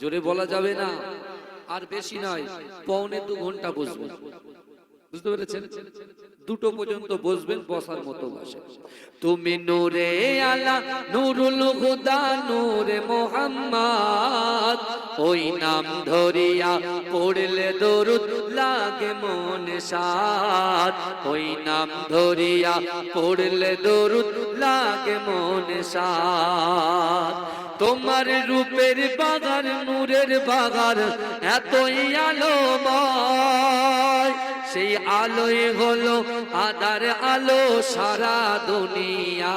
জোরে বলা যাবে না। আর বেশি নয়, পৌনে দু ঘণ্টা বসবো। বুঝতে পেরেছেন? দুটো পর্যন্ত বসবেন বসার মতো বসে। তুমি নূরে আলা, নুরুল হুদা, নূরে মোহাম্মদ। ওই নাম ধরিয়া পড়লে দরুদ লাগে মনে সাত ওই নাম ধরিয়া পড়লে দরুদ লাগে মনে সাত তোমার রূপের বাগান, নূরের বাগান, এতই আলোময়। সেই আলোয় হলো আদার আলো সারা দুনিয়া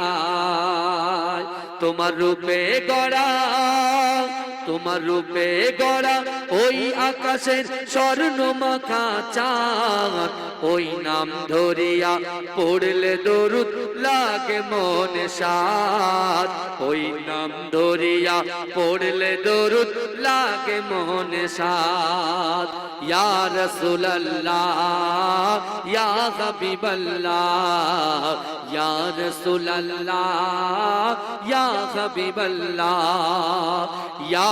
তোমার রূপে গড়া, তোমার রূপে গড়া ওই আকাশের স্বর্ণ মাখা চাঁদ, ওই নাম ধরিয়া পড়লে দরুদ লাগে মনে সাত ওই নাম ধরিয়া পড়লে দরুদ লাগে মনে সাত ইয়া রাসূলুল্লাহ, ইয়া হাবিবাল্লাহ, ইয়া রাসূলুল্লাহ, ইয়া হাবিবাল্লাহ, ইয়া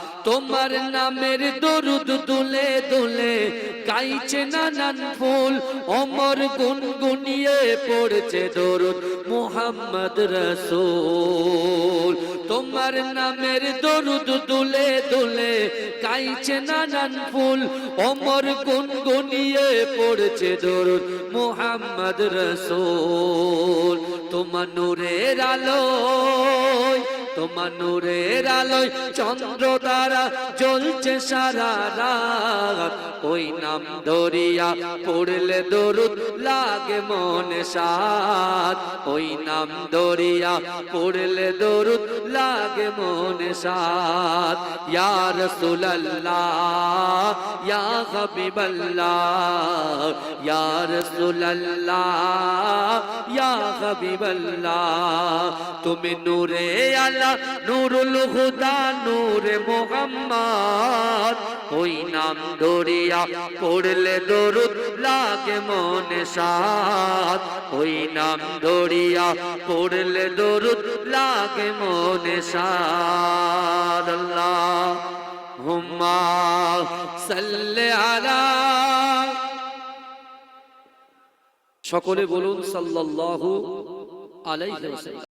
তোমার নামের দরুদ তুলে তুলে গাইছে নানান ফুল, অমর গুনগুনিয়ে পড়ছে দরুদ মোহাম্মদ রসুল। তোমার নামের দরুদ তুলে তুলে গাইছে নানান ফুল, অমর গুনগুনিয়ে পড়ছে দরুদ মোহাম্মদ রসুল। তোমার নূরের আলোয় তোমার নূরের আলোয় চন্দ্র দ্বারা জ্বলছে সারা রাত। ওই নাম ধরিয়া পড়লে দরুদ লাগে মনে সাত। ওই নাম ধরিয়া পড়লে দরুদ লাগে মনে সাত। ইয়া রাসূলুল্লাহ, ইয়া হাবিবাল্লাহ, ইয়া রাসূলুল্লাহ, ইয়া হাবিবাল্লাহ। তুমি নূরে আলা নূরুল হুদা, নূরে মোহাম্মদ। ওই নাম ধরিয়া পড়লে দরুদ লাগে মনে সাত ওই নাম ধরিয়া পড়লে দরুদ লাগে মনে সাত আল্লাহ হুম্মা সাল্লি আলা সকলে বলুন সাল্লাল্লাহু আলাইহি